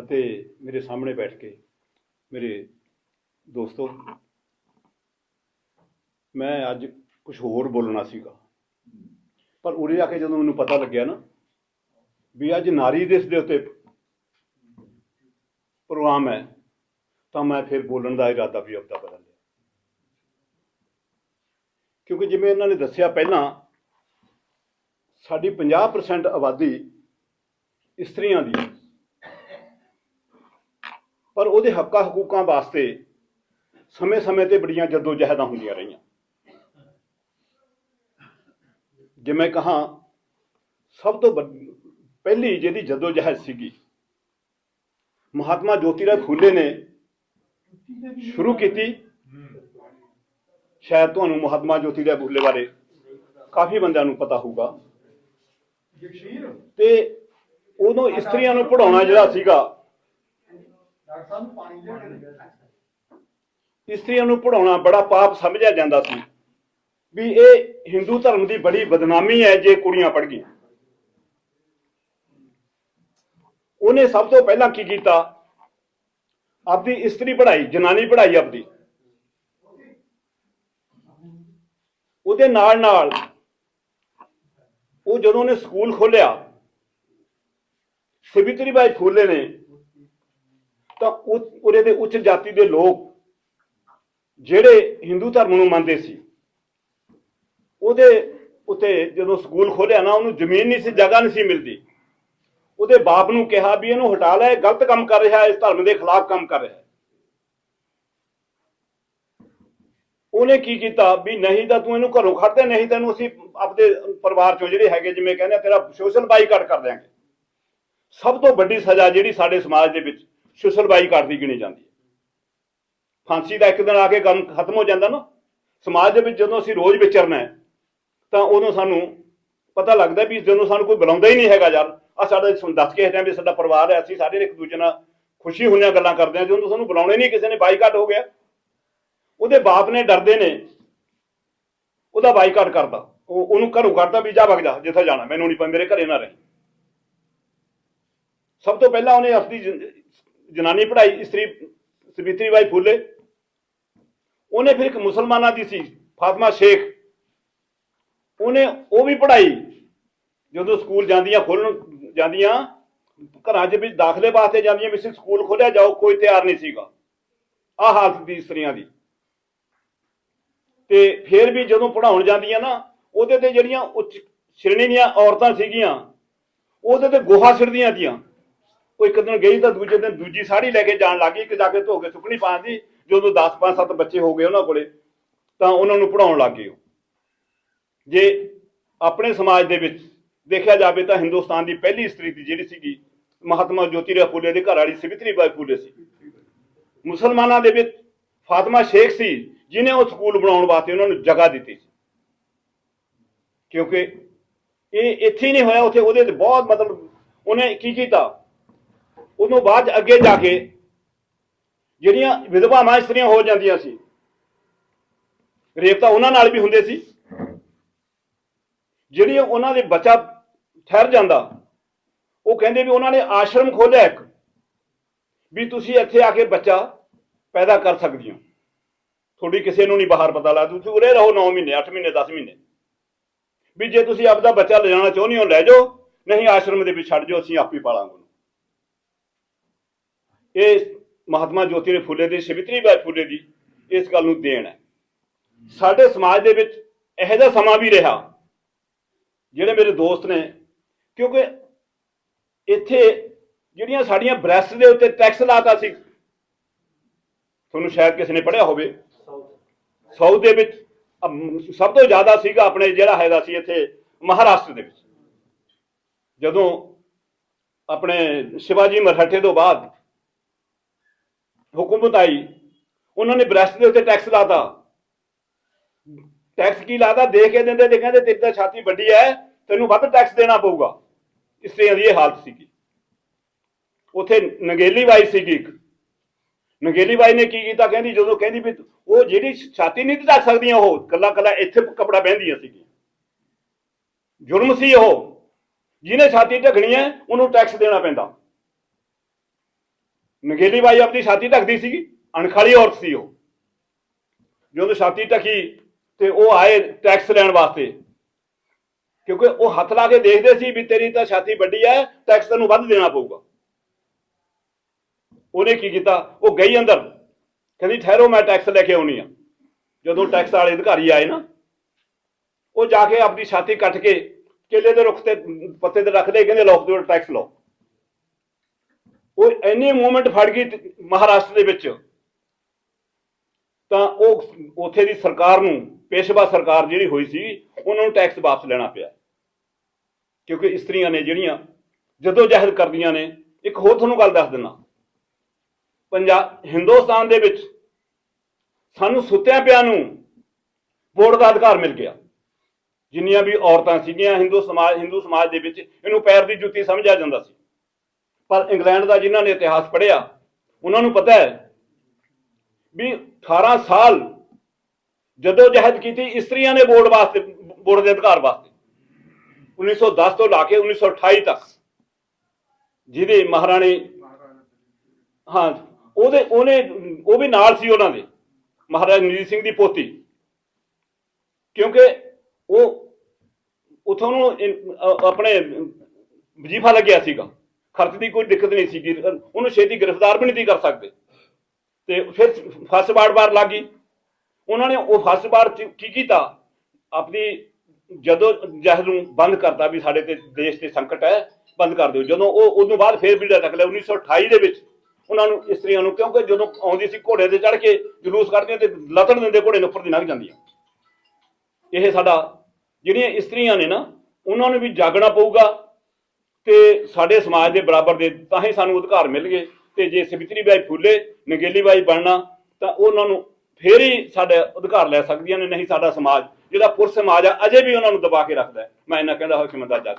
ਅਤੇ ਮੇਰੇ ਸਾਹਮਣੇ ਬੈਠ ਕੇ ਮੇਰੇ ਦੋਸਤੋ, ਮੈਂ ਅੱਜ ਕੁਝ ਹੋਰ ਬੋਲਣਾ ਸੀਗਾ। ਪਰ ਉਰੇ ਆ ਕੇ ਜਦੋਂ ਮੈਨੂੰ ਪਤਾ ਲੱਗਿਆ ਨਾ ਵੀ ਅੱਜ ਨਾਰੀ ਦਿਵਸ ਦੇ ਉੱਤੇ ਪ੍ਰੋਗਰਾਮ ਹੈ, ਤਾਂ ਮੈਂ ਫਿਰ ਬੋਲਣ ਦਾ ਇਰਾਦਾ ਵੀ ਆਪਦਾ ਬਦਲ ਲਿਆ। ਕਿਉਂਕਿ ਜਿਵੇਂ ਇਹਨਾਂ ਨੇ ਦੱਸਿਆ ਪਹਿਲਾਂ, ਸਾਡੀ 50% ਆਬਾਦੀ ਇਸਤਰੀਆਂ ਦੀ ਹੈ। ਪਰ ਉਹਦੇ ਹੱਕਾਂ ਹਕੂਕਾਂ ਵਾਸਤੇ ਸਮੇਂ-ਸਮੇਂ ਤੇ ਬੜੀਆਂ ਜਦੋਜਹਿਦਾਂ ਹੁੰਦੀਆਂ ਰਹੀਆਂ। ਜੇ ਮੈਂ ਕਹਾਂ ਸਭ ਤੋਂ ਪਹਿਲੀ ਜਿਹਦੀ ਜਦੋਜਹਿਦ ਸੀਗੀ ਮਹਾਤਮਾ ਜੋਤੀਰਾਓ ਫੂਲੇ ਨੇ ਸ਼ੁਰੂ ਕੀਤੀ। ਸ਼ਾਇਦ ਤੁਹਾਨੂੰ ਮਹਾਤਮਾ ਜੋਤੀਰਾਓ ਫੂਲੇ ਬਾਰੇ ਕਾਫੀ ਬੰਦਿਆਂ ਨੂੰ ਪਤਾ ਹੋਊਗਾ। ਤੇ ਉਦੋਂ ਇਸਤਰੀਆਂ ਨੂੰ ਪੜਾਉਣਾ ਜਿਹੜਾ ਸੀਗਾ ਇਸਤਰੀਆਂ ਨੂੰ ਪੜਾਉਣਾ ਬੜਾ ਪਾਪ ਸਮਝਿਆ ਜਾਂਦਾ ਸੀ ਵੀ ਇਹ ਹਿੰਦੂ ਧਰਮ ਦੀ ਬੜੀ ਬਦਨਾਮੀ ਹੈ ਜੇ ਕੁੜੀਆਂ ਪੜ ਗਈਆਂ। ਉਹਨੇ ਸਭ ਤੋਂ ਪਹਿਲਾਂ ਕੀ ਕੀਤਾ? ਆਪਦੀ ਇਸਤਰੀ ਪੜ੍ਹਾਈ ਜਨਾਨੀ ਪੜ੍ਹਾਈ ਆਪਦੀ। ਉਹਦੇ ਨਾਲ ਨਾਲ ਉਹ ਜਦੋਂ ਉਹਨੇ ਸਕੂਲ ਖੋਲਿਆ ਸਵਿਤਰੀ ਬਾਈ ਫੂਲੇ ਨੇ ਤਾਂ ਉਹ- ਦੇ ਉੱਚ ਜਾਤੀ ਦੇ ਲੋਕ ਜਿਹੜੇ ਹਿੰਦੂ ਧਰਮ ਨੂੰ ਮੰਨਦੇ ਸੀ, ਉਹਦੇ ਉੱਤੇ ਜਦੋਂ ਸਕੂਲ ਖੋਲਿਆ ਨਾ, ਉਹਨੂੰ ਜ਼ਮੀਨ ਨਹੀਂ ਸੀ, ਜਗ੍ਹਾ ਨਹੀਂ ਸੀ ਮਿਲਦੀ। ਉਹਦੇ ਬਾਪ ਨੂੰ ਕਿਹਾ ਵੀ ਇਹਨੂੰ ਹਟਾ ਲੈ ਗਲਤ ਕੰਮ ਕਰ ਰਿਹਾ ਹੈ ਇਸ ਧਰਮ ਦੇ ਖਿਲਾਫ ਕੰਮ ਕਰ ਰਿਹਾ। ਹੈ ਉਹਨੇ ਕੀ ਕੀਤਾ ਵੀ ਨਹੀਂ ਤਾਂ ਤੂੰ ਇਹਨੂੰ ਘਰੋਂ ਖੜਦੇ ਨਹੀਂ ਤੈਨੂੰ ਅਸੀਂ ਆਪਦੇ ਪਰਿਵਾਰ ਚੋਂ ਜਿਹੜੇ ਹੈਗੇ, ਜਿਵੇਂ ਕਹਿੰਦੇ ਤੇਰਾ ਸੋਸ਼ਲ ਬਾਈਕਾਟ ਕਰ ਦਿਆਂਗੇ। ਸਭ ਤੋਂ ਵੱਡੀ ਸਜ਼ਾ ਜਿਹੜੀ ਸਾਡੇ ਸਮਾਜ ਦੇ ਵਿੱਚ ਸੋਸ਼ਲ ਬਾਈਕਾਟ ਗਿਣੀ ਜਾਂਦੀ ਹੈ। ਫਾਂਸੀ ਦਾ ਇੱਕ ਦਿਨ ਆ ਕੇ ਕੰਮ ਖਤਮ ਹੋ ਜਾਂਦਾ ਨਾ, ਸਮਾਜ ਦੇ ਵਿੱਚ ਜਦੋਂ ਅਸੀਂ ਰੋਜ਼ ਵਿਚਰਨਾ ਤਾਂ ਉਦੋਂ ਸਾਨੂੰ ਪਤਾ ਲੱਗਦਾ ਵੀ ਜਦੋਂ ਸਾਨੂੰ ਕੋਈ ਬੁਲਾਉਂਦਾ ਹੀ ਨਹੀਂ ਹੈਗਾ ਯਾਰ। ਆ ਸਾਡਾ ਦੱਸ ਕੇ ਹਟਿਆ ਵੀ ਸਾਡਾ ਪਰਿਵਾਰ ਹੈ, ਅਸੀਂ ਸਾਰੇ ਇੱਕ ਦੂਜੇ ਨਾਲ ਖੁਸ਼ੀ ਹੁੰਦੀਆਂ ਗੱਲਾਂ ਕਰਦੇ ਹਾਂ, ਜਦੋਂ ਸਾਨੂੰ ਬੁਲਾਉਣੇ ਨਹੀਂ ਕਿਸੇ ਨੇ, ਬਾਈਕਾਟ ਹੋ ਗਿਆ। ਉਹਦੇ ਬਾਪ ਨੇ ਡਰਦੇ ਨੇ, ਉਹਦਾ ਬਾਈਕਾਟ ਕਰਦਾ। ਉਹ ਉਹਨੂੰ ਘਰੋਂ ਕਰਦਾ ਵੀ ਜਾ ਵਗ ਜਾ, ਜਿੱਥੇ ਜਾਣਾ, ਮੈਨੂੰ ਨਹੀਂ ਪਤਾ, ਮੇਰੇ ਘਰੇ ਨਾ ਰਹੇ। ਸਭ ਤੋਂ ਪਹਿਲਾਂ ਉਹਨੇ ਆਪਣੀ ਜਨਾਨੀ ਪੜ੍ਹਾਈ, ਇਸਤਰੀ ਸਵਿਤਰੀ ਬਾਈ ਫੂਲੇ। ਉਹਨੇ ਫਿਰ ਇੱਕ ਮੁਸਲਮਾਨਾਂ ਦੀ ਸੀ, ਫਾਤਮਾ ਸ਼ੇਖ। ਉਹਨੇ ਉਹ ਵੀ ਪੜ੍ਹਾਈ, ਜਦੋਂ ਸਕੂਲ ਜਾਂਦੀਆਂ ਖੋਲਣ ਜਾਂਦੀਆਂ, ਘਰਾਂ 'ਚ ਵੀ ਦਾਖਲੇ ਵਾਸਤੇ ਜਾਂਦੀਆਂ, ਵੀ ਸਕੂਲ ਖੋਲਿਆ, ਜਾਓ, ਕੋਈ ਤਿਆਰ ਨਹੀਂ ਸੀਗਾ। ਆਹ ਹਾਲਤ ਦੀ ਇਸਤਰੀਆਂ ਦੀ। ਤੇ ਫਿਰ ਵੀ ਜਦੋਂ ਪੜਾਉਣ ਜਾਂਦੀਆਂ ਨਾ, ਉਹਦੇ ਤੇ ਜਿਹੜੀਆਂ ਉੱਚ ਸ਼੍ਰੇਣੀ ਦੀਆਂ ਔਰਤਾਂ ਸੀਗੀਆਂ, ਉਹਦੇ ਤੇ ਗੋਹਾ ਸਿੜਦੀਆਂ ਦੀਆਂ ਉਹ ਇੱਕ ਦਿਨ ਗਈ ਤਾਂ ਦੂਜੇ ਦਿਨ ਦੂਜੀ ਸਾੜੀ ਲੈ ਕੇ ਜਾਣ ਲੱਗੀ ਕਿ ਜਾ ਕੇ ਧੋ ਕੇ ਸੁੱਕਣੀ ਪਾਉਂਦੀ, ਜਦੋਂ 10 5 7 ਬੱਚੇ ਹੋ ਗਏ ਉਹਨਾਂ ਕੋਲੇ, ਤਾਂ ਉਹਨਾਂ ਨੂੰ ਪੜਾਉਣ ਲੱਗ ਗਏ ਉਹ। ਜੇ ਆਪਣੇ ਸਮਾਜ ਦੇ ਵਿੱਚ ਦੇਖਿਆ ਜਾਵੇ ਤਾਂ ਹਿੰਦੁਸਤਾਨ ਦੀ ਪਹਿਲੀ ਇਸਤਰੀ ਦੀ ਜਿਹੜੀ ਸੀਗੀ, ਮਹਾਤਮਾ ਜੋਤੀਰਾਓ ਫੂਲੇ ਦੇ ਘਰ ਵਾਲੀ ਸਵਿਤਰੀ ਬਾਈ ਫੂਲੇ ਸੀ। ਮੁਸਲਮਾਨਾਂ ਦੇ ਵਿੱਚ ਫਾਤਮਾ ਸ਼ੇਖ ਸੀ ਜਿਨੇ ਉਹ ਸਕੂਲ ਬਣਾਉਣ ਵਾਸਤੇ ਉਹਨਾਂ ਨੂੰ ਜਗ੍ਹਾ ਦਿੱਤੀ ਸੀ। ਕਿਉਂਕਿ ਇਹ ਇੱਥੇ ਨਹੀਂ ਹੋਇਆ, ਉੱਥੇ ਉਹਦੇ ਤੇ ਬਹੁਤ ਮਤਲਬ ਉਹਨੇ ਕੀ ਕੀਤਾ? ਉਹਨੂੰ ਬਾਅਦ ਅੱਗੇ ਜਾ ਕੇ ਜਿਹੜੀਆਂ ਵਿਧਵਾਵਾਂ ਇਸਤਰੀਆਂ ਹੋ ਜਾਂਦੀਆਂ ਸੀ, ਰੇਪ ਤਾਂ ਉਹਨਾਂ ਨਾਲ ਵੀ ਹੁੰਦੇ ਸੀ। ਜਿਹੜੀ ਉਹਨਾਂ ਦੇ ਬੱਚਾ ਠਹਿਰ ਜਾਂਦਾ, ਉਹ ਕਹਿੰਦੇ ਵੀ ਉਹਨਾਂ ਨੇ ਆਸ਼ਰਮ ਖੋਲਿਆ ਇੱਕ, ਵੀ ਤੁਸੀਂ ਇੱਥੇ ਆ ਕੇ ਬੱਚਾ ਪੈਦਾ ਕਰ ਸਕਦੀ ਹੋ ਤੁਹਾਡੀ ਕਿਸੇ ਨੂੰ ਨਹੀਂ ਬਾਹਰ ਪਤਾ ਲੱਗਦਾ, ਤੁਸੀਂ ਉਰੇ ਰਹੋ 9 ਮਹੀਨੇ 8 ਮਹੀਨੇ 10 ਮਹੀਨੇ। ਵੀ ਜੇ ਤੁਸੀਂ ਆਪਦਾ ਬੱਚਾ ਲਿਜਾਣਾ ਚਾਹੁੰਦੇ ਹੋ, ਲੈ ਜਾਓ, ਨਹੀਂ ਆਸ਼ਰਮ ਦੇ ਵਿੱਚ ਛੱਡ ਜਾਓ, ਅਸੀਂ ਆਪ ਹੀ ਪਾਲਾਂਗੇ। ਇਹ ਮਹਾਤਮਾ ਜੋਤੀ ਫੂਲੇ ਦੀ, ਸਵਿਤਰੀ ਬਾਈ ਫੁੱਲੇ ਦੀ ਇਸ ਗੱਲ ਨੂੰ ਦੇਣ ਹੈ। ਸਾਡੇ ਸਮਾਜ ਦੇ ਵਿੱਚ ਇਹੋ ਜਿਹਾ ਸਮਾਂ ਵੀ ਰਿਹਾ, ਜਿਹੜੇ ਮੇਰੇ ਦੋਸਤ ਨੇ, ਕਿਉਂਕਿ ਇੱਥੇ ਜਿਹੜੀਆਂ ਸਾਡੀਆਂ ਬ੍ਰੈਸਟ ਦੇ ਉੱਤੇ ਟੈਕਸ ਲਾਤਾ ਸੀ, ਤੁਹਾਨੂੰ ਸ਼ਾਇਦ ਕਿਸੇ ਨੇ ਪੜਿਆ ਹੋਵੇ, ਸਾਊਥ ਦੇ ਵਿੱਚ ਸਭ ਤੋਂ ਜ਼ਿਆਦਾ ਸੀਗਾ ਆਪਣੇ ਜਿਹੜਾ ਹੈਗਾ ਸੀ ਇੱਥੇ ਮਹਾਰਾਸ਼ਟਰ ਦੇ ਵਿੱਚ। ਜਦੋਂ ਆਪਣੇ ਸ਼ਿਵਾਜੀ ਮਰਾਠੇ ਤੋਂ ਬਾਅਦ ਹੁਕੂਮਤ ਆਈ ਉਹਨਾਂ ਨੇ ਬ੍ਰੈਸਟ ਦੇ ਉੱਤੇ ਟੈਕਸ ਲਾਤਾ। ਟੈਕਸ ਕੀ ਲਾਤਾ? ਦੇ ਕੇ ਦਿੰਦੇ ਤੇ ਤੇਰੀ ਤਾਂ ਛਾਤੀ ਵੱਡੀ ਹੈ ਤੈਨੂੰ ਵੱਧ ਟੈਕਸ ਦੇਣਾ ਪਊਗਾ। ਇਸਤਰੀਆਂ ਦੀ ਇਹ ਹਾਲਤ ਸੀਗੀ। ਉਥੇ ਨਗੇਲੀ ਬਾਈ ਸੀਗੀ ਇੱਕ। ਨਗੇਲੀ ਬਾਈ ਨੇ ਕੀ ਕੀਤਾ? ਕਹਿੰਦੀ ਜਦੋਂ ਕਹਿੰਦੀ ਵੀ ਉਹ ਜਿਹੜੀ ਛਾਤੀ ਨਹੀਂ ਢੱਕ ਸਕਦੀਆਂ ਉਹ, ਕੱਲਾ ਕੱਲਾ ਇੱਥੇ ਕਪੜਾ ਪਹਿਨਦੀਆਂ ਸੀਗੀਆਂ। ਜੁਰਮ ਸੀ ਉਹ। ਜਿਹਨੇ ਛਾਤੀ ਢਕਣੀ ਹੈ ਉਹਨੂੰ ਟੈਕਸ ਦੇਣਾ ਪੈਂਦਾ। ਨਗੇਲੀ ਬਾਈ ਆਪਣੀ ਛਾਤੀ ਢੱਕਦੀ ਸੀਗੀ, ਅਣਖਾਲੀ ਔਰਤ ਸੀ ਉਹ। ਜਦੋਂ ਛਾਤੀ ਢੱਕੀ ਤੇ ਉਹ ਆਏ ਟੈਕਸ ਲੈਣ ਵਾਸਤੇ। ਕਿਉਂਕਿ ਉਹ ਹੱਥ ਲਾ ਕੇ ਦੇਖਦੇ ਸੀ ਵੀ ਤੇਰੀ ਤਾਂ ਛਾਤੀ ਵੱਡੀ ਹੈ ਟੈਕਸ ਤੈਨੂੰ ਵੱਧ ਦੇਣਾ ਪਊਗਾ। ਉਹਨੇ ਕੀ ਕੀਤਾ? ਉਹ ਗਈ ਅੰਦਰ। ਕਹਿੰਦੀ, ਠਹਿਰੋ, ਮੈਂ ਟੈਕਸ ਲੈ ਕੇ ਆਉਣੀ ਆ। ਜਦੋਂ ਟੈਕਸ ਵਾਲੇ ਅਧਿਕਾਰੀ ਆਏ ਨਾ, ਉਹ ਜਾ ਕੇ ਆਪਣੀ ਛਾਤੀ ਕੱਟ ਕੇ ਕੇਲੇ ਦੇ ਰੁੱਖ ਤੇ ਪੱਤੇ ਤੇ ਰੱਖਦੇ, ਕਹਿੰਦੇ ਲੋਕ ਦੇ ਟੈਕਸ ਲਓ। ਉਹ ਐਨੀ ਮੂਵਮੈਂਟ ਫੜ ਗਈ ਮਹਾਰਾਸ਼ਟਰ ਦੇ ਵਿੱਚ। ਤਾਂ ਉਹ ਉੱਥੇ ਦੀ ਸਰਕਾਰ ਨੂੰ, ਪੇਸ਼ਵਾ ਸਰਕਾਰ ਜਿਹੜੀ ਹੋਈ ਸੀ, ਉਹਨਾਂ ਨੂੰ ਟੈਕਸ ਵਾਪਸ ਲੈਣਾ ਪਿਆ। ਕਿਉਂਕਿ ਇਸਤਰੀਆਂ ਨੇ ਜਿਹੜੀਆਂ ਜਦੋਂ ਜਹਿਦ ਕਰਦੀਆਂ ਨੇ, ਇੱਕ ਹੋਰ ਤੁਹਾਨੂੰ ਗੱਲ ਦੱਸ ਦਿੰਦਾ। ਪੰਜਾਬ ਹਿੰਦੁਸਤਾਨ ਦੇ ਵਿੱਚ ਸਾਨੂੰ ਸੁੱਤਿਆਂ ਪਿਆਂ ਨੂੰ ਵੋਟ ਦਾ ਅਧਿਕਾਰ ਮਿਲ ਗਿਆ। ਜਿੰਨੀਆਂ ਵੀ ਔਰਤਾਂ ਸੀਗੀਆਂ, ਹਿੰਦੂ ਸਮਾਜ ਹਿੰਦੂ ਸਮਾਜ ਦੇ ਵਿੱਚ ਇਹਨੂੰ ਪੈਰ ਦੀ ਜੁੱਤੀ ਸਮਝਿਆ ਜਾਂਦਾ ਸੀ। ਪਰ ਇੰਗਲੈਂਡ ਦਾ ਜਿਨ੍ਹਾਂ ਨੇ ਇਤਿਹਾਸ ਪੜ੍ਹਿਆ, ਉਹਨਾਂ ਨੂੰ ਪਤਾ ਹੈ ਵੀ 18 ਸਾਲ ਜਦੋਂ ਜਹਿਦ ਕੀਤੀ, ਇਸਤਰੀਆਂ ਨੇ ਵੋਟ ਵਾਸਤੇ ਵੋਟ ਦੇ ਅਧਿਕਾਰ ਵਾਸਤੇ। 1910 ਤੋਂ ਲਾ ਕੇ 1928 ਤੱਕ ਜਿਹਦੇ ਮਹਾਰਾਣੀ, ਹਾਂ, ਉਹਦੇ, ਉਹਨੇ, ਉਹ ਵੀ ਨਾਲ ਸੀ ਉਹਨਾਂ ਦੇ, ਮਹਾਰਾਜਾ ਰਣਜੀਤ ਸਿੰਘ ਦੀ ਪੋਤੀ। ਕਿਉਂਕਿ ਉਹ, ਉਥੋਂ ਨੂੰ ਆਪਣੇ ਵਜੀਫਾ ਲੱਗਿਆ ਸੀਗਾ। ਖਰਚ ਦੀ ਕੋਈ ਦਿੱਕਤ ਨਹੀਂ ਸੀਗੀ ਉਹਨੂੰ ਛੇਤੀ ਗ੍ਰਿਫਤਾਰ ਵੀ ਨਹੀਂ ਸੀ ਕਰ ਸਕਦੇ। ਤੇ ਫਿਰ ਫਸ ਵਾਰ ਵਾਰ ਲੱਗੀ ਉਹਨਾਂ ਨੇ ਉਹ ਫਸ ਵਾਰ ਕੀ ਕੀਤਾ? ਆਪਣੀ ਜਦੋਂ ਜਹਿਦ ਨੂੰ ਬੰਦ ਕਰਤਾ ਵੀ ਸਾਡੇ ਤੇ ਦੇਸ਼ ਤੇ ਸੰਕਟ ਹੈ, ਬੰਦ ਕਰ ਦਿਓ। ਜਦੋਂ ਉਹ ਉਦੋਂ ਬਾਅਦ ਫੇਰ ਵੀ ਚੱਕ ਲਿਆ 1928 ਦੇ ਵਿੱਚ। ਉਹਨਾਂ ਨੂੰ ਇਸਤਰੀਆਂ ਨੂੰ, ਕਿਉਂਕਿ ਜਦੋਂ ਆਉਂਦੀ ਸੀ ਘੋੜੇ ਤੇ ਚੜ ਕੇ ਜਲੂਸ ਕੱਢਦੀਆਂ ਤੇ ਲਤੜ ਦਿੰਦੇ ਘੋੜੇ ਨੂੰ ਉੱਪਰ ਦੀ ਲੰਘ ਜਾਂਦੀਆਂ। ਇਹ ਸਾਡਾ ਜਿਹੜੀਆਂ ਇਸਤਰੀਆਂ ਨੇ ਨਾ, ਉਹਨਾਂ ਨੂੰ ਵੀ ਜਾਗਣਾ ਪਊਗਾ। ਤੇ ਸਾਡੇ ਸਮਾਜ ਦੇ ਬਰਾਬਰ ਦੇ ਤਾਂ ਹੀ ਸਾਨੂੰ ਅਧਿਕਾਰ ਮਿਲ ਗਏ ਤੇ ਜੇ ਸਵਿਤਰੀ ਬਾਈ ਫੁੱਲੇ, ਨਗੇਲੀ ਬਾਈ ਬਣਨਾ, ਤਾਂ ਉਹਨਾਂ ਨੂੰ ਫੇਰ ਹੀ ਸਾਡੇ ਅਧਿਕਾਰ ਲੈ ਸਕਦੀਆਂ ਨੇ, ਨਹੀਂ ਸਾਡਾ ਸਮਾਜ, ਜਿਹੜਾ ਪੁਰਸ਼ ਸਮਾਜ ਆ, ਅਜੇ ਵੀ ਉਹਨਾਂ ਨੂੰ ਦਬਾ ਕੇ ਰੱਖਦਾ ਮੈਂ ਇਹਨਾਂ ਕਹਿੰਦਾ ਹੋਇਆ ਕਿ ਮੈਂ ਦਾ ਜੱਜ